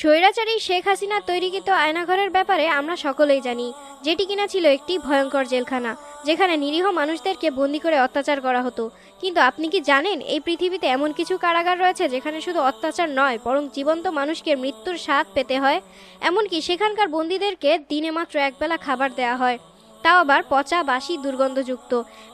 স্বৈরাচারী শেখ হাসিনার তৈরিকৃত আয়নাঘরের ব্যাপারে আমরা সকলেই জানি, যেটি কিনা ছিল একটি ভয়ঙ্কর জেলখানা, যেখানে নিরীহ মানুষদেরকে বন্দি করে অত্যাচার করা হতো। কিন্তু আপনি কি জানেন, এই পৃথিবীতে এমন কিছু কারাগার রয়েছে যেখানে শুধু অত্যাচার নয়, বরং জীবন্ত মানুষকে মৃত্যুর স্বাদ পেতে হয়? এমনকি সেখানকার বন্দীদেরকে দিনে মাত্র একবেলা খাবার দেওয়া হয়। তাও আবার পচা বাসি দুর্গন্ধযুক্ত।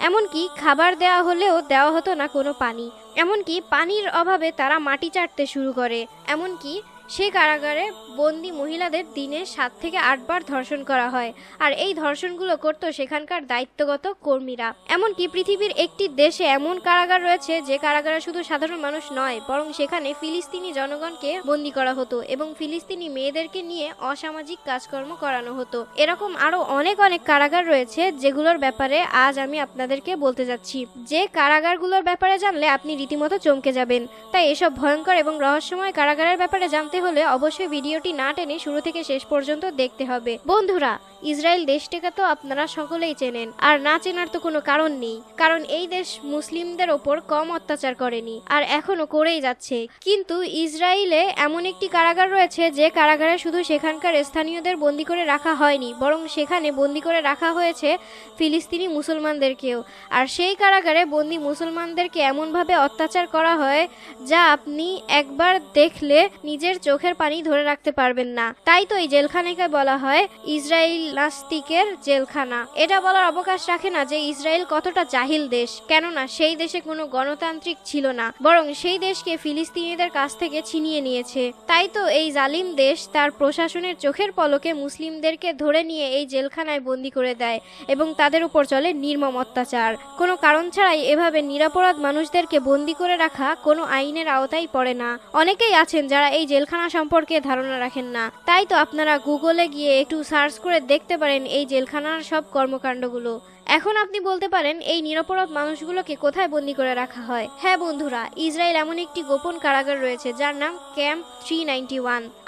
এমনকি খাবার দেওয়া হলেও দেওয়া হতো না কোনো পানি। এমনকি পানির অভাবে তারা মাটি চাটতে শুরু করে। এমনকি সে কারাগারে বন্দি মহিলাদের দিনে সাত থেকে আটবার ধর্ষণ করা হয়, আর এই ধর্ষণগুলো করত সেখানকার দায়িত্বগত কর্মীরা। এমনকি পৃথিবীর একটি দেশে এমন কারাগার রয়েছে যে কারাগারে শুধু সাধারণ মানুষ নয়, বরং সেখানে ফিলিস্তিনি জনগণকে বন্দি করা হতো এবং ফিলিস্তিনি মেয়েদেরকে নিয়ে অসামাজিক কাজকর্ম করানো হতো। এরকম আরও অনেক অনেক কারাগার রয়েছে যেগুলোর ব্যাপারে আজ আমি আপনাদেরকে বলতে যাচ্ছি। যে কারাগারগুলোর ব্যাপারে জানলে আপনি রীতিমতো চমকে যাবেন। তাই এসব ভয়ঙ্কর এবং রহস্যময় কারাগারের ব্যাপারে জানতে হলে অবশ্যই ভিডিওটি না টেনে শুরু থেকে শেষ পর্যন্ত দেখতে হবে। বন্ধুরা, ইসরায়েল দেশটিকে তো আপনারা সকলেই চেনেন, আর না চেনার তো কোনো কারণ নেই, কারণ এই দেশ মুসলিমদের ওপর কম অত্যাচার করেনি, আর এখনও করেই যাচ্ছে। কিন্তু ইসরায়েলে এমন একটি কারাগার রয়েছে যে কারাগারে শুধু সেখানকার স্থানীয়দের বন্দি করে রাখা হয়নি, বরং সেখানে বন্দি করে রাখা হয়েছে ফিলিস্তিনি মুসলমানদেরকেও। আর সেই কারাগারে বন্দি মুসলমানদেরকে এমনভাবে অত্যাচার করা হয় যা আপনি একবার দেখলে নিজের চোখের পানি ধরে রাখতে পারবেন না। তাই তো এই জেলখানাকে বলা হয় ইসরায়েল নাস্তিকের জেলখানা। এটা বলার অবকাশ রাখে না যে ইসরায়েল কতটা জাহিল দেশ, কেননা সেই দেশে কোনো গণতান্ত্রিক ছিল না, বরং সেই দেশকে ফিলিস্তিনিদের কাছ থেকে ছিনিয়ে নিয়েছে। তাই তো এই জালিম দেশ তার প্রশাসনের চোখের পলকে মুসলিমদেরকে ধরে নিয়ে এই জেলখানায় বন্দি করে দেয় এবং তাদের উপর চলে নির্মম অত্যাচার। কোনো কারণ ছাড়াই এভাবে নিরাপরাধ মানুষদেরকে বন্দি করে রাখা কোনো আইনের আওতায় পড়ে না। অনেকেই আছেন যারা এই জেলখানা সম্পর্কে ধারণা রাখেন না। তাই তো আপনারা গুগলে গিয়ে একটু সার্চ করে দেখতে পারেন এই জেলখানার সব কর্মকাণ্ডগুলো। এখন আপনি বলতে পারেন, এই নিরপরাধ মানুষগুলোকে কোথায় বন্দি করে রাখা হয়? হ্যাঁ বন্ধুরা, ইসরায়েল এমন একটি গোপন কারাগার রয়েছে, যার নাম ক্যাম্প থ্রি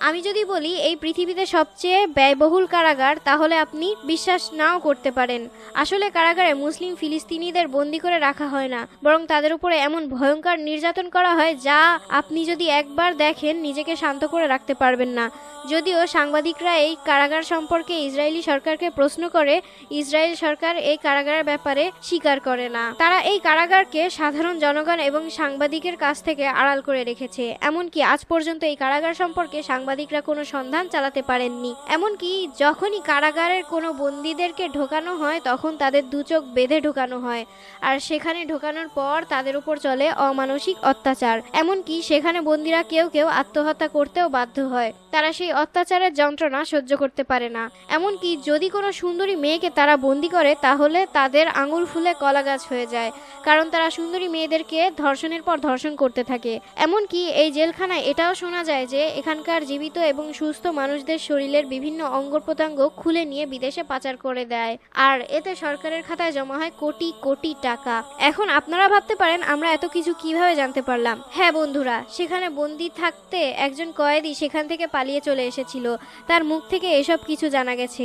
আমি যদি বলি, এই পৃথিবীতে সবচেয়ে ব্যয়বহুল কারাগার, তাহলে আপনি বিশ্বাস নাও করতে পারেন। আসলে কারাগারে মুসলিম ফিলিস্তিনিদের বন্দি করে রাখা হয় না, বরং তাদের উপরে এমন ভয়ঙ্কর নির্যাতন করা হয়, যা আপনি যদি একবার দেখেন, নিজেকে শান্ত করে রাখতে পারবেন না। যদিও সাংবাদিকরা এই কারাগার সম্পর্কে ইসরায়েলি সরকারকে প্রশ্ন করে, ইসরায়েল সরকার এই কারাগারের ব্যাপারে স্বীকার করে না। তারা এই কারাগারকে সাধারণ জনগণ এবং সাংবাদিকের কাছ থেকে আড়াল করে রেখেছে। এমনকি আজ পর্যন্ত এই কারাগার সম্পর্কে সাংবাদিকরা কোনো সন্ধান চালাতে পারেননি। এমনকি যখনই কারাগারের কোনো বন্দীদেরকে ঢোকানো হয়, তখন তাদের দু চোখ বেঁধে ঢোকানো হয়। আর সেখানে ঢোকানোর পর তাদের উপর চলে অমানসিক অত্যাচার। এমনকি সেখানে বন্দীরা কেউ কেউ আত্মহত্যা করতেও বাধ্য হয়। তারা সেই অত্যাচারের যন্ত্রণা সহ্য করতে পারে না। এমনকি যদি কোনো সুন্দরী মেয়েকে তারা বন্দি করে, তাহলে তাদের আঙুল ফুলে কলা গাছ হয়ে যায়, কারণ তারা সুন্দরী মেয়েদেরকে ধর্ষণের পর ধর্ষণ করতে থাকে। এমনকি এই জেলখানায় এটাও শোনা যায় যে, এখানকার জীবিত এবং সুস্থ মানুষদের শরীরের বিভিন্ন অঙ্গ প্রত্যঙ্গ খুলে নিয়ে বিদেশে পাচার করে দেয়। আর এতে সরকারের খাতায় জমা হয় কোটি কোটি টাকা। এখন আপনারা ভাবতে পারেন, আমরা এত কিছু কীভাবে জানতে পারলাম? হ্যাঁ বন্ধুরা, সেখানে বন্দি থাকতে একজন কয়েদি সেখান থেকে পালিয়ে চলে এসেছিল। তার মুখ থেকে এসব কিছু জানা গেছে।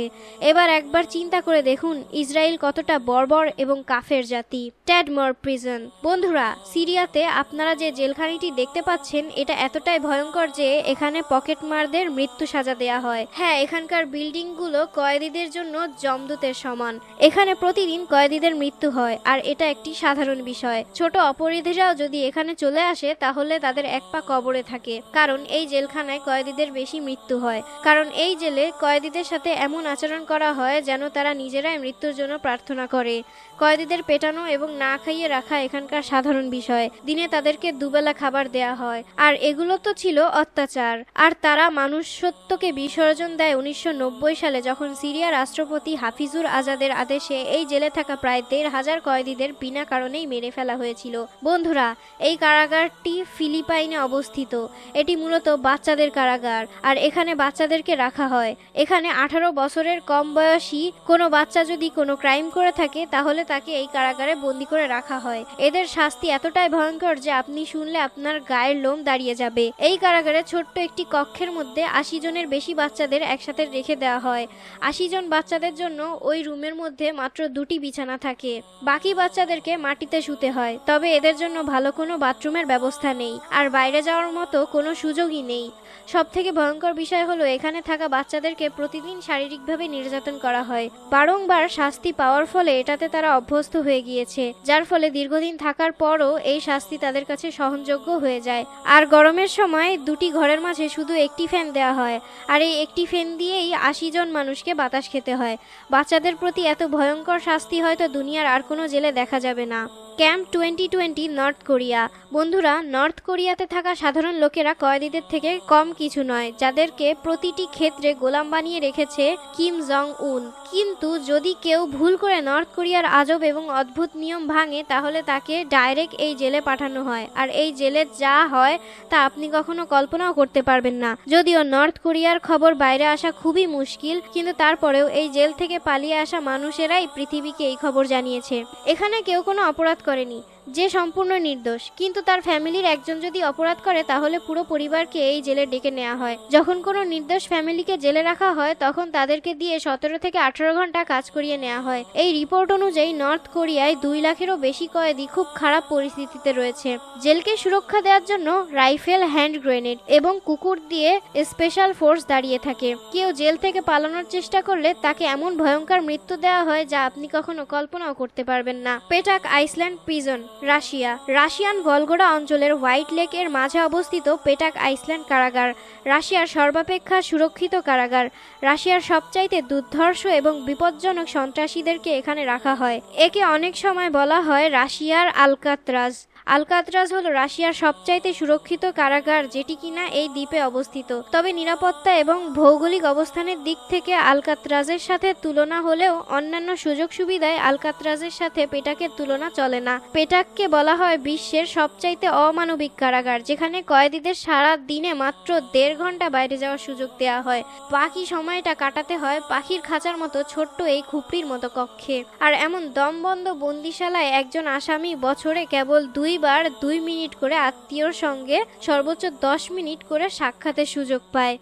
এবার একবার চিন্তা করে দেখুন, ইসরায়েল কতটা বর্বর এবং কাফের জাতি। Tadmor prison. বন্ধুরা, সিরিয়াতে আপনারা যে জেলখানিটি দেখতে পাচ্ছেন, এটা এতটাই ভয়ঙ্কর যে এখানে পকেটমারদের মৃত্যু সাজা দেয়া হয়। হ্যাঁ এখানকার বিল্ডিংগুলো কয়েদিদের জন্য জমদূতের সমান। এখানে প্রতিদিন কয়েদিদের মৃত্যু হয়, আর এটা একটি সাধারণ বিষয়। ছোট অপরাধীরাও যদি এখানে চলে আসে, তাহলে তাদের এক পা কবরে থাকে। কারণ এই জেলখানায় কয়েদিদের বেশি মৃত্যু হয়। কারণ এই জেলে কয়েদিদের সাথে এমন আচরণ করা হয় যেন তারা নিজেরাই মৃত্যুর জন্য প্রার্থনা করে। কয়েদিদের পেটানো এবং না খাইয়ে রাখা এখানকার সাধারণ বিষয়। দিনে তাদেরকে দুবেলা খাবার দেয়া হয়। আর এগুলো তো ছিল অত্যাচার। আর তারা মানুষত্বকে বিসর্জন দেয় উনিশশো সালে যখন সিরিয়া রাষ্ট্রপতি হাফিজুর আজাদের আদেশে এই জেলে থাকা প্রায় দেড় হাজার কয়েদিদের বিনা কারণেই মেরে ফেলা হয়েছিল। বন্ধুরা, এই কারাগারটি ফিলিপাইনে অবস্থিত। এটি মূলত বাচ্চাদের কারাগার। আর এখানে বাচ্চাদেরকে রাখা হয়। এখানে আঠারো বছরের কম বয়সী কোনো বাচ্চা যদি কোনো ক্রাইম করে করে থাকে, তাহলে তাকে এই কারাগারে বন্দি করে রাখা হয়। এদের শাস্তি এতটাই ভয়ঙ্কর যে আপনি শুনলে আপনার গায়ের লোম দাঁড়িয়ে যাবে। এই কারাগারে ছোট্ট একটি কক্ষের মধ্যে আশি জনের বেশি বাচ্চাদের একসাথে রেখে দেওয়া হয়। আশি জন বাচ্চাদের জন্য ওই রুমের মধ্যে মাত্র দুটি বিছানা থাকে। বাকি বাচ্চাদেরকে মাটিতে শুতে হয়, তবে এদের জন্য ভালো কোনো বাথরুমের ব্যবস্থা নেই। আর বাইরে যাওয়ার মতো কোনো সুযোগই নেই। সব থেকে ভয়ঙ্কর বিষয় হলো, এখানে থাকা বাচ্চাদেরকে প্রতিদিন শারীরিকভাবে নির্যাতন করা হয়। বারংবার শাস্তি পাওয়ার ফলে এটাতে তারা অভ্যস্ত হয়ে গিয়েছে, যার ফলে দীর্ঘদিন থাকার পরও এই শাস্তি তাদের কাছে সহনযোগ্য হয়ে যায়। আর গরমের সময় দুটি ঘরের মাঝে শুধু একটি ফ্যান দেওয়া হয়, আর এই একটি ফ্যান দিয়েই আশি জন মানুষকে বাতাস খেতে হয়। বাচ্চাদের প্রতি এত ভয়ঙ্কর শাস্তি হয়তো দুনিয়ার আর কোনো জেলে দেখা যাবে না। Camp twenty twenty North Korea. বন্ধুরা, নর্থ কোরিয়াতে থাকা সাধারণ লোকেরা কয়েদিদের থেকে কম কিছু নয়, যাদেরকে প্রতিটি ক্ষেত্রে গোলাম বানিয়ে রেখেছে কিম জং উন কিন্তু যদি কেউ ভুল করে নর্থ কোরিয়ার আজব এবং অদ্ভুত নিয়ম ভাঙে, তাহলে তাকে ডাইরেক্ট এই জেলে পাঠানো হয়। আর এই জেলে যা হয়, তা আপনি কখনো কল্পনাও করতে পারবেন না। যদিও নর্থ কোরিয়ার খবর বাইরে আসা খুবই মুশকিল, কিন্তু তারপরেও এই জেল থেকে পালিয়ে আসা মানুষেরাই পৃথিবীকে এই খবর জানিয়েছে। এখানে কেউ কোনো অপরাধ করেনি। যে সম্পূর্ণ নির্দোষ। কিন্তু তার ফ্যামিলির একজন যদি অপরাধ করে, তাহলে পুরো পরিবারকে এই জেলে ডেকে নেওয়া হয়। যখন কোনো নির্দোষ ফ্যামিলিকে জেলে রাখা হয়, তখন তাদেরকে দিয়ে সতেরো থেকে আঠারো ঘণ্টা কাজ করিয়ে নেওয়া হয়। এই রিপোর্ট অনুযায়ী নর্থ কোরিয়ায় দুই লাখেরও বেশি কয়েদি খুব খারাপ পরিস্থিতিতে রয়েছে। জেলকে সুরক্ষা দেওয়ার জন্য রাইফেল হ্যান্ড গ্রেনেড এবং কুকুর দিয়ে স্পেশাল ফোর্স দাঁড়িয়ে থাকে। কেউ জেল থেকে পালানোর চেষ্টা করলে তাকে এমন ভয়ঙ্কর মৃত্যু দেওয়া হয় যা আপনি কখনো কল্পনাও করতে পারবেন না। Petak Island prison. Russia. Russian Vologda অঞ্চলের হোয়াইট লেক এর মাঝে অবস্থিত পেটাক আইসল্যান্ড কারাগার। রাশিয়ার সর্বাপেক্ষা সুরক্ষিত কারাগার। রাশিয়ার সবচাইতে দুর্ধর্ষ এবং বিপজ্জনক সন্ত্রাসীদেরকে এখানে রাখা হয়। একে অনেক সময় বলা হয় রাশিয়ার আলকাত্রাজ। আলকাতরাজ হলো রাশিয়ার সবচাইতে সুরক্ষিত কারাগার, যেটি কিনা এই দ্বীপে অবস্থিত। তবে নিরাপত্তা এবং ভৌগোলিক অবস্থানের দিক থেকে আলকাতরাজের সাথে তুলনা হলেও অন্যান্য সুযোগ সুবিধায় আলকাতরাজের সাথে পেটাকের তুলনা চলে না। পেটাককে বলা হয়, বিশ্বের সবচাইতে অমানবিক কারাগার, যেখানে কয়েদিদের সারা দিনে মাত্র দেড় ঘণ্টা বাইরে যাওয়ার সুযোগ দেওয়া হয়। বাকি সময়টা কাটাতে হয় পাখির খাঁচার মতো ছোট্ট এই খুপড়ির মতো কক্ষে। আর এমন দমবন্ধ বন্দিশালায় একজন আসামি বছরে কেবল দুইবার দুই মিনিট করে আত্মীয়র সঙ্গে সর্বোচ্চ দশ মিনিট করে সাক্ষাতের সুযোগ পায়।